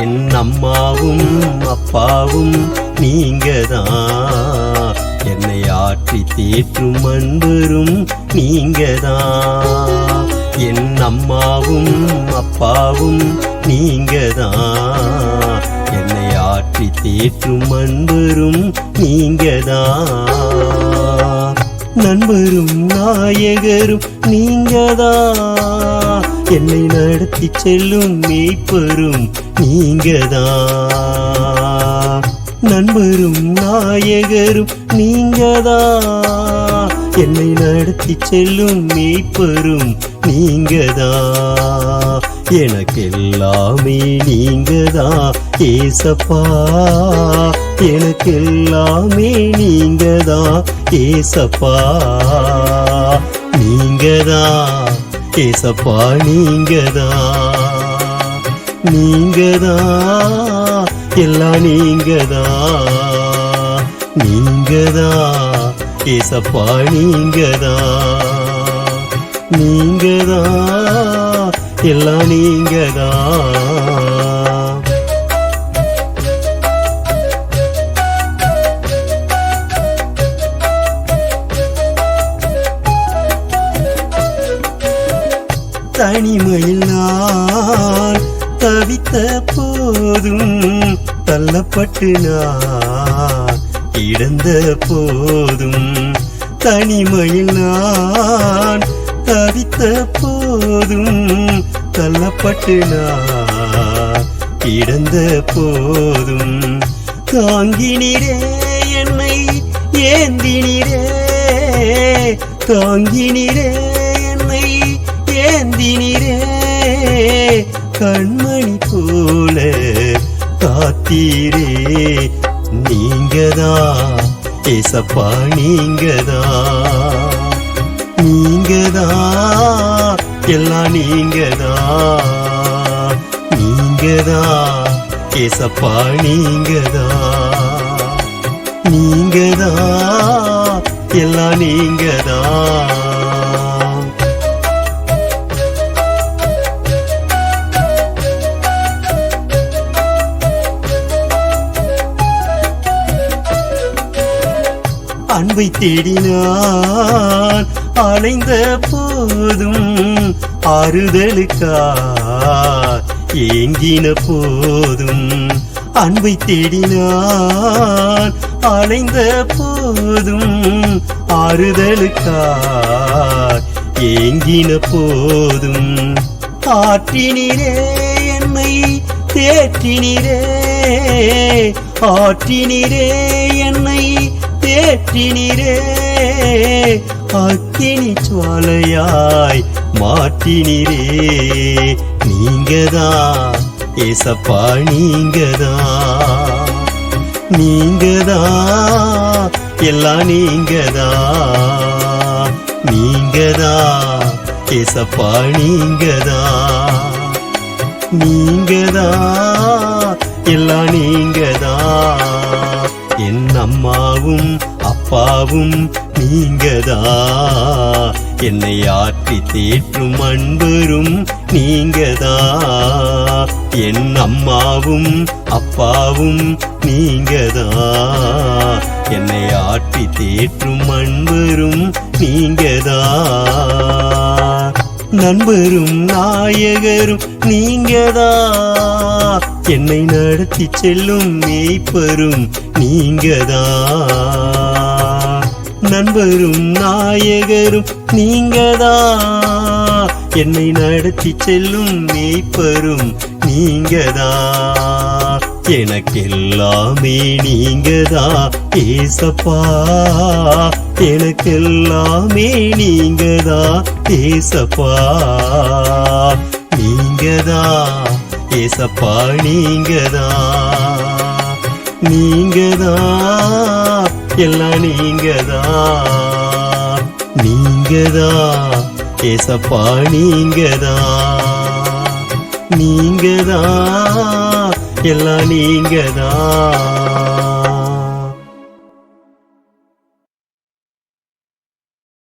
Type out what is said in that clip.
என் அம்மாவும் அப்பாவும் நீங்கதான். என்னை ஆற்றி தேற்றும் அன்பரும் நீங்கதான். என் அம்மாவும் அப்பாவும் நீங்கதான். என்னை ஆற்றி தேற்றும் அன்பரும் நீங்கதான். நண்பரும் நாயகரும் நீங்கதான். என்னை நடத்தி செல்லும் மேய்ப்பரும் நீங்கதான் நண்பரும் நாயகரும் நீங்கதான் என்னை நடத்தி செல்லும் மேய்ப்பரும் நீங்கதான் எனக்கு எல்லாமே நீங்கதான் ஏசப்பா. எனக்கு எல்லாமே நீங்கதான் ஏசப்பா. நீங்கதான் ஏசப்பா நீங்கதா? நீங்கதா? எல்லாம் நீங்கதா? நீங்கதா? ஏசப்பா நீங்கதா? நீங்கதா? எல்லாம் நீங்கதா? தனிமையில் நான் தவித்த போதும் தள்ளப்பட்டு நான் இழந்த போதும் தனிமையில் நான் தவித்த போதும் தள்ளப்பட்டு நான் இழந்த போதும். தாங்கினிரே என்னை ஏந்தினிரே தாங்கினிரே கண்மணி போல காத்தீரே நீங்கதா? ஏசப்பா நீங்கதா? நீங்கதா? எல்லாம் நீங்கதா? நீங்கதா? ஏசப்பா நீங்கதா? நீங்கதா? எல்லாம் நீங்கதான் அன்பை தேடினான். அலைந்த போதும் ஆறுதலுக்கார் ஏங்கின போதும் அன்பை தேடினான். அலைந்த போதும் ஆறுதலுக்கார் ஏங்கின போதும் ஆற்றினிலே என்னை தேற்றினிலே ஆற்றினிலே என்னை ஏற்றினிரே அக்கினி சுவாலையாய் மாட்டினிரே நீங்கதான் ஏசப்பா நீங்கதான் நீங்கதான் எல்லாம் நீங்கதான் நீங்கதான் ஏசப்பா நீங்கதான் நீங்கதான் எல்லாம் நீங்கதான் என் அம்மாவும் அப்பாவும் நீங்கதா? என்னை ஆற்றி தேற்றும் அன்பரும் நீங்கதா? என் அம்மாவும் அப்பாவும் நீங்கதா? என்னை ஆற்றி தேற்றும் அன்பரும் நீங்கதா? நண்பரும் நாயகரும் நீங்கதா? என்னை நடத்தி செல்லும் மேய்ப்பரும் நீங்கதா? நண்பரும் நாயகரும் நீங்கதான் என்னை நடத்தி செல்லும் மேய்ப்பரும் நீங்கதான் எனக்கெல்லாமே நீங்கதா ஏசப்பா. எனக்கெல்லாமே நீங்கதா ஏசப்பா. நீங்கதா ஏசப்பா நீங்கதா. நீங்கதா. எல்லாம் நீங்கதான் நீங்கதான் ஏசப்பா நீங்கதான் நீங்கதான் எல்லாம் நீங்கதான்